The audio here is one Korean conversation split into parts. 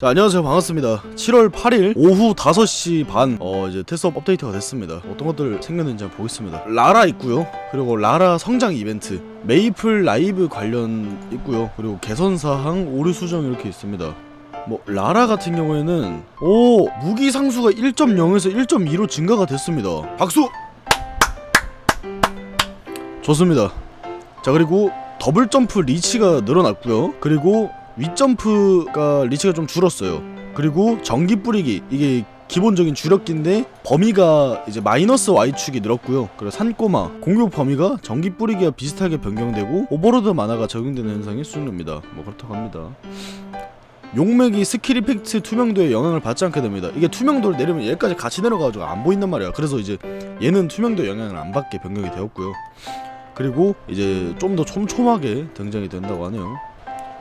자 안녕하세요. 반갑습니다. 7월 8일 오후 5시 반 어 이제 테스트업 업데이트가 됐습니다. 어떤 것들 생겼는지 한번 보겠습니다. 라라 있고요. 그리고 라라 성장 이벤트 메이플 라이브 관련 있고요. 그리고 개선사항 오류 수정 이렇게 있습니다. 뭐 라라 같은 경우에는 오 무기 상수가 1.0에서 1.2로 증가가 됐습니다. 박수! 좋습니다. 자 그리고 더블 점프 리치가 늘어났고요. 그리고 윗점프가 리치가 좀 줄었어요. 그리고 전기 뿌리기 이게 기본적인 주력기인데 범위가 이제 마이너스 Y축이 늘었고요. 그리고 산꼬마 공격 범위가 전기 뿌리기와 비슷하게 변경되고 오버로드 만화가 적용되는 현상이 수정됩니다. 뭐 그렇다고 합니다. 용맥이 스킬 이펙트 투명도에 영향을 받지 않게 됩니다. 이게 투명도를 내리면 얘까지 같이 내려가지고 안 보인단 말이야. 그래서 이제 얘는 투명도 영향을 안 받게 변경이 되었고요. 그리고 이제 좀 더 촘촘하게 등장이 된다고 하네요.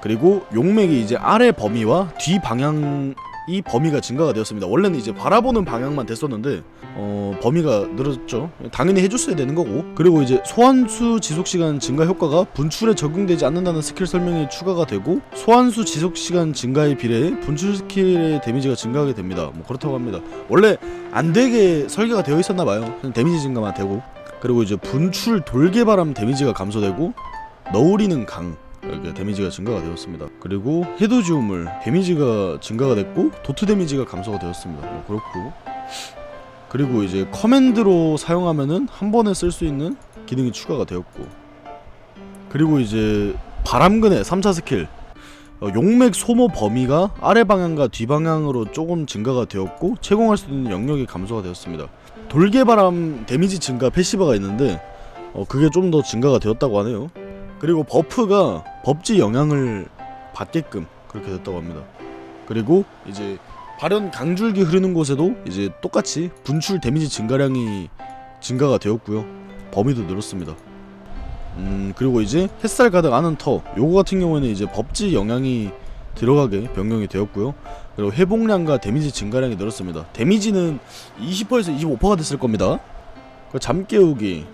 그리고 용맥이 이제 아래 범위와 뒤 방향 이 범위가 증가가 되었습니다. 원래는 이제 바라보는 방향만 됐었는데 어, 범위가 늘어졌죠. 당연히 해줬어야 되는 거고. 그리고 이제 소환수 지속 시간 증가 효과가 분출에 적용되지 않는다는 스킬 설명이 추가가 되고 소환수 지속 시간 증가에 비례해 분출 스킬의 데미지가 증가하게 됩니다. 뭐 그렇다고 합니다. 원래 안 되게 설계가 되어 있었나 봐요. 데미지 증가만 되고. 그리고 이제 분출 돌개바람 데미지가 감소되고 너우리는 강 이렇게 데미지가 증가가 되었습니다. 그리고 해도지우물 데미지가 증가가 됐고 도트 데미지가 감소가 되었습니다. 뭐 그렇고 그리고 이제 커맨드로 사용하면은 한 번에 쓸 수 있는 기능이 추가가 되었고 그리고 이제 바람근의 3차 스킬 어, 용맥 소모 범위가 아래 방향과 뒤 방향으로 조금 증가가 되었고 채공할 수 있는 영역이 감소가 되었습니다. 돌개바람 데미지 증가 패시브가 있는데 어, 그게 좀 더 증가가 되었다고 하네요. 그리고 버프가 법지 영향을 받게끔 그렇게 됐다고 합니다. 그리고 이제 발현 강줄기 흐르는 곳에도 이제 똑같이 분출 데미지 증가량이 증가가 되었고요. 범위도 늘었습니다. 음 그리고 이제 햇살 가득 아는 터 요거 같은 경우에는 이제 법지 영향이 들어가게 변경이 되었고요. 그리고 회복량과 데미지 증가량이 늘었습니다. 데미지는 20%에서 25%가 됐을 겁니다. 그 잠깨우기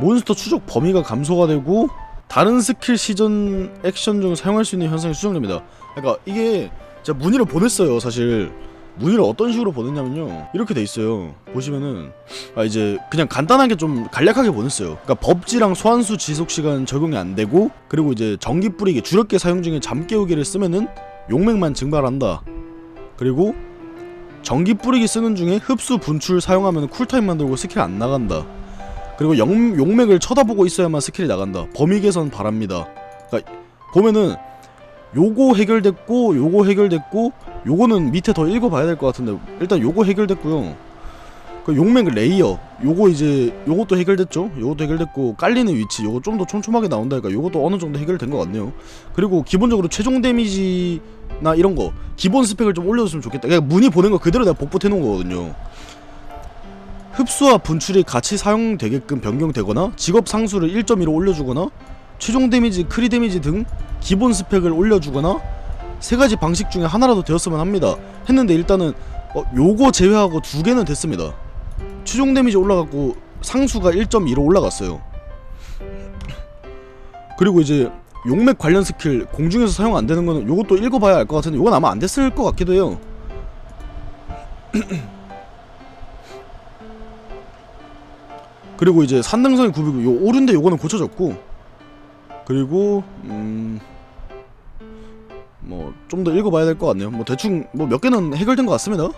몬스터 추적 범위가 감소가 되고 다른 스킬 시전 액션 중 사용할 수 있는 현상이 수정됩니다. 그러니까 이게 제가 문의를 보냈어요. 사실 문의를 어떤 식으로 보냈냐면요. 이렇게 돼 있어요. 보시면은 아 이제 그냥 간단하게 좀 간략하게 보냈어요. 그러니까 법지랑 소환수 지속 시간 적용이 안 되고 그리고 이제 전기 뿌리기 주력계 사용 중에 잠 깨우기를 쓰면은 용맥만 증발한다. 그리고 전기 뿌리기 쓰는 중에 흡수 분출 사용하면 쿨타임 만들고 스킬 안 나간다. 그리고 영, 용맥을 쳐다보고 있어야만 스킬이 나간다. 범위 개선 바랍니다. 그러니까 보면은 요거 해결됐고 요거 해결됐고 요거는 밑에 더 읽어봐야 될 것 같은데 일단 요거 해결됐고요. 그 용맥 레이어 요거 이제 요것도 해결됐죠. 요것도 해결됐고 깔리는 위치 요거 좀 더 촘촘하게 나온다니까 요것도 어느 정도 해결된 것 같네요. 그리고 기본적으로 최종 데미지나 이런 거 기본 스펙을 좀 올려줬으면 좋겠다. 그냥 문의 보낸 거 그대로 내가 복붙해 놓은 거거든요. 흡수와 분출이 같이 사용되게끔 변경되거나 직업 상수를 1.2로 올려주거나 최종 데미지, 크리 데미지 등 기본 스펙을 올려주거나 세 가지 방식 중에 하나라도 되었으면 합니다. 했는데 일단은 어, 요거 제외하고 두 개는 됐습니다. 최종 데미지 올라갔고 상수가 1.2로 올라갔어요. 그리고 이제 용맥 관련 스킬 공중에서 사용 안 되는 거는 요것도 읽어봐야 알 것 같은데 요건 아마 안 됐을 것 같기도 해요. 그리고 이제 산등성이 900, 요 오른데 요거는 고쳐졌고 그리고 음. 뭐 좀 더 읽어봐야 될 것 같네요. 뭐 대충 뭐 몇 개는 해결된 것 같습니다.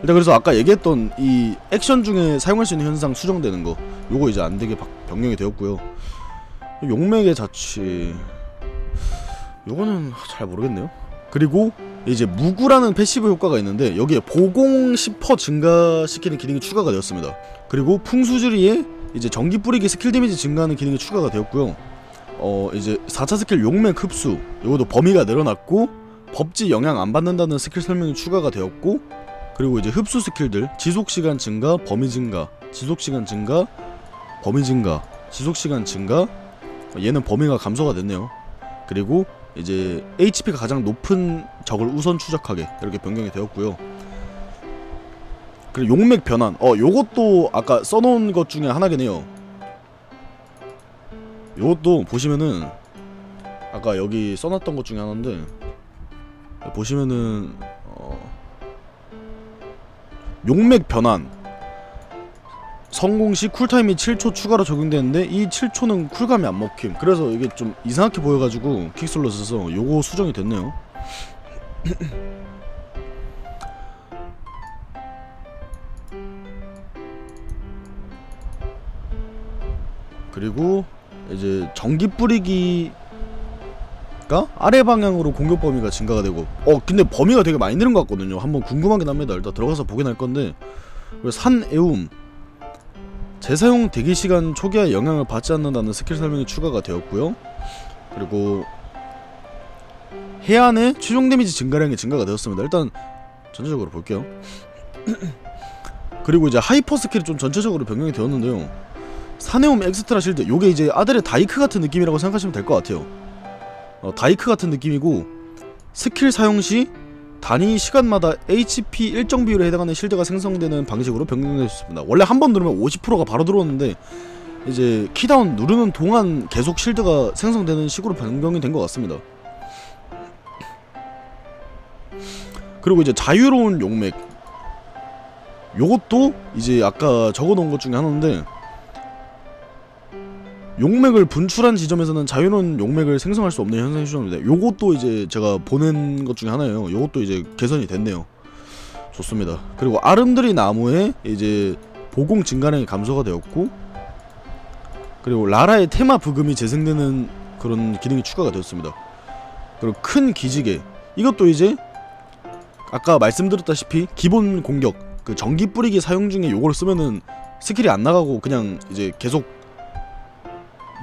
일단 그래서 아까 얘기했던 이 액션 중에 사용할 수 있는 현상 수정되는 거 요거 이제 안 되게 바- 변경이 되었고요. 용맥의 자취 요거는 잘 모르겠네요. 그리고 이제 무구라는 패시브 효과가 있는데 여기에 보공 10% 증가시키는 기능이 추가가 되었습니다. 그리고 풍수주리에 이제 전기 뿌리기 스킬 데미지 증가하는 기능이 추가가 되었고요. 어 이제 4차 스킬 용맥 흡수 이것도 범위가 늘어났고 법지 영향 안 받는다는 스킬 설명이 추가가 되었고 그리고 이제 흡수 스킬들 지속 시간 증가 범위 증가 지속 시간 증가 범위 증가 지속 시간 증가 얘는 범위가 감소가 됐네요. 그리고 이제 HP가 가장 높은 적을 우선 추적하게 이렇게 변경이 되었고요. 그리고 용맥 변환. 어, 요것도 아까 써놓은 것 중에 하나긴 해요. 요것도 보시면은 아까 여기 써놨던 것 중에 하나인데 보시면은 어, 용맥 변환 성공 시 쿨타임이 7초 추가로 적용되는데 이 7초는 쿨감이 안 먹힘 그래서 이게 좀 이상하게 보여가지고 킥솔로 써서 요거 수정이 됐네요 그리고 이제 전기 뿌리기가 아래 방향으로 공격 범위가 증가가 되고 어 근데 범위가 되게 많이 늘은 것 같거든요. 한번 궁금하긴 합니다. 일단 들어가서 보긴 할 건데 그리고 산애움 재사용 대기 시간 초기화에 영향을 받지 않는다는 스킬 설명이 추가가 되었고요. 그리고 해안의 최종 데미지 증가량이 증가가 되었습니다. 일단 전체적으로 볼게요. 그리고 이제 하이퍼 스킬이 좀 전체적으로 변경이 되었는데요 사네움 엑스트라 실드. 요게 이제 아델의 다이크 같은 느낌이라고 생각하시면 될 것 같아요. 어, 다이크 같은 느낌이고 스킬 사용 시 단위 시간마다 HP 일정 비율에 해당하는 실드가 생성되는 방식으로 변경되었습니다. 원래 한 번 누르면 50%가 바로 들어오는데 이제 키다운 누르는 동안 계속 실드가 생성되는 식으로 변경이 된 것 같습니다. 그리고 이제 자유로운 용맥. 요것도 이제 아까 적어놓은 것 중에 하나인데 용맥을 분출한 지점에서는 자유로운 용맥을 생성할 수 없는 현상이 수정됩니다. 요것도 이제 제가 보낸 것 중에 하나예요. 요것도 이제 개선이 됐네요. 좋습니다. 그리고 아름드리 나무에 이제 보공 증가량이 감소가 되었고 그리고 라라의 테마 부금이 재생되는 그런 기능이 추가가 되었습니다. 그리고 큰 기지개 이것도 이제 아까 말씀드렸다시피 기본 공격 그 전기 뿌리기 사용 중에 요걸 쓰면은 스킬이 안 나가고 그냥 이제 계속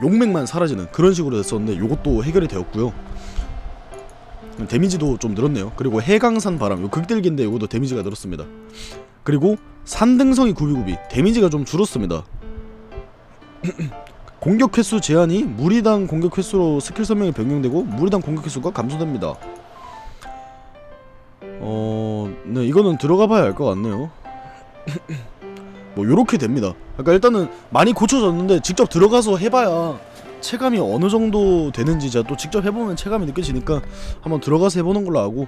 용맥만 사라지는 그런 식으로 됐었는데 요것도 해결이 되었고요. 데미지도 좀 늘었네요. 그리고 해강산 바람 요 극딜기인데 요것도 데미지가 늘었습니다. 그리고 산등성이 구비구비 데미지가 좀 줄었습니다. 공격 횟수 제한이 무리당 공격 횟수로 스킬 설명이 변경되고 무리당 공격 횟수가 감소됩니다. 어... 네 이거는 들어가 봐야 알 것 같네요 뭐 요렇게 됩니다. 그러니까 일단은 많이 고쳐졌는데 직접 들어가서 해봐야 체감이 어느 정도 되는지 제가 또 직접 해보면 체감이 느껴지니까 한번 들어가서 해보는 걸로 하고.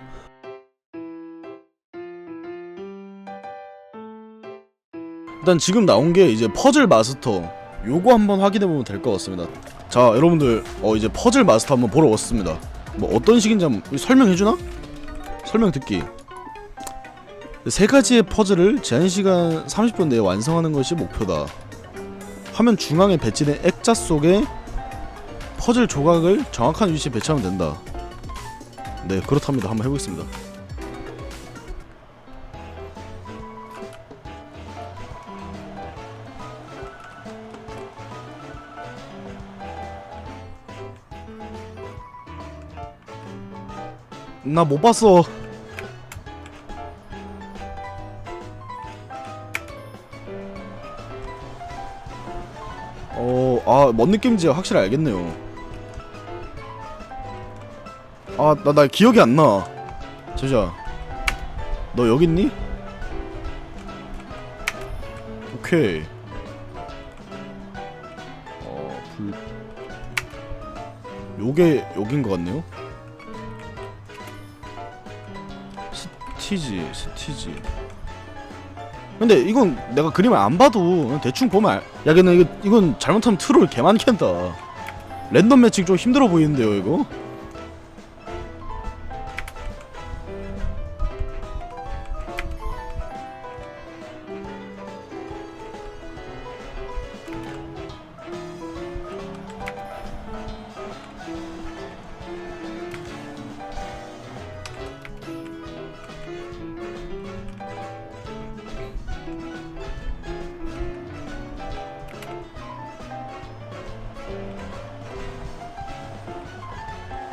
일단 지금 나온 게 이제 퍼즐 마스터. 요거 한번 확인해보면 될 것 같습니다. 자 여러분들 어 이제 퍼즐 마스터 한번 보러 왔습니다. 뭐 어떤 식인지 한번 설명해주나? 설명 듣기 세 가지의 퍼즐을 제한 시간 30분 내에 완성하는 것이 목표다. 화면 중앙에 배치된 액자 속에 퍼즐 조각을 정확한 위치에 배치하면 된다. 네, 그렇답니다. 한번 해보겠습니다. 나 못 봤어. 아, 뭔 느낌인지 확실히 알겠네요. 아, 나, 나 기억이 안 나. 저자, 너 여기 있니? 오케이. 어, 불. 요게 여긴 것 같네요. 스티지, 스티지. 근데 이건 내가 그림을 안 봐도 대충 보면 알... 야 근데 이거, 이건 잘못하면 트롤 개많 캔다 랜덤 매칭 좀 힘들어 보이는데요 이거?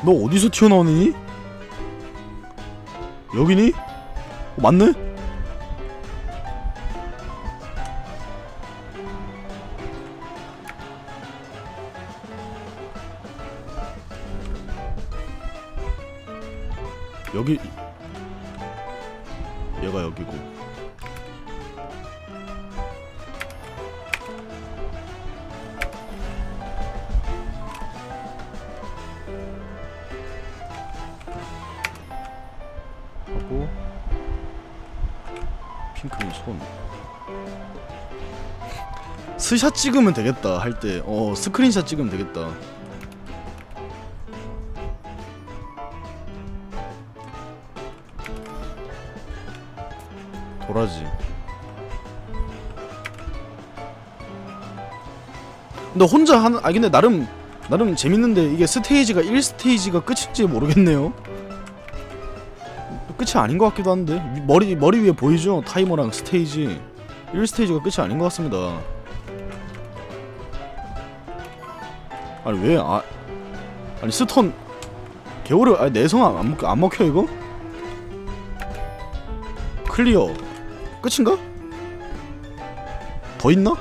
너 어디서 튀어나오니? 여기니? 어, 맞네? 여기 얘가 여기고 스샷 찍으면 되겠다 할 때. 어 스크린샷 찍으면 되겠다. 도라지. 근데 혼자 하는 아 근데 나름 나름 재밌는데 이게 스테이지가 1스테이지가 끝인지 모르겠네요. 끝이 아닌 것 같기도 한데. 위- 머리 머리 위에 보이죠? 타이머랑 스테이지 1스테이지가 끝이 아닌 것 같습니다 아니 왜 아, 아니 스턴 개오래 아니 내성 안, 안, 먹- 안 먹혀 이거? 클리어 끝인가? 더 있나?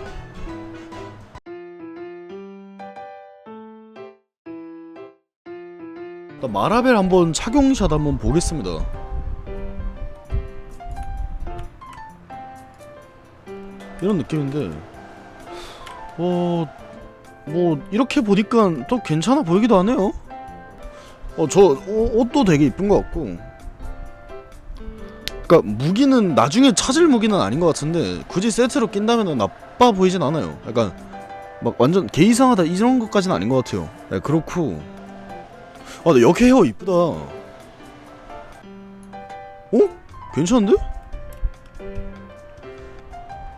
나 마라벨 한번 착용샷 한번 보겠습니다. 이런 느낌인데, 어, 뭐 이렇게 보니까 또 괜찮아 보이기도 하네요. 어, 저 옷- 옷도 되게 이쁜 것 같고. 그러니까 무기는 나중에 찾을 무기는 아닌 것 같은데 굳이 세트로 낀다면 나빠 보이진 않아요. 약간 막 완전 개 이상하다 이런 것까지는 아닌 것 같아요. 네, 그렇고 아, 근데 여기 헤어 이쁘다. 어? 괜찮은데?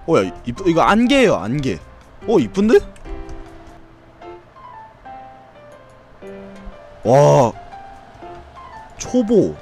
어, 야, 이쁘, 이거 안개예요, 안개. 어, 이쁜데? 와, 초보.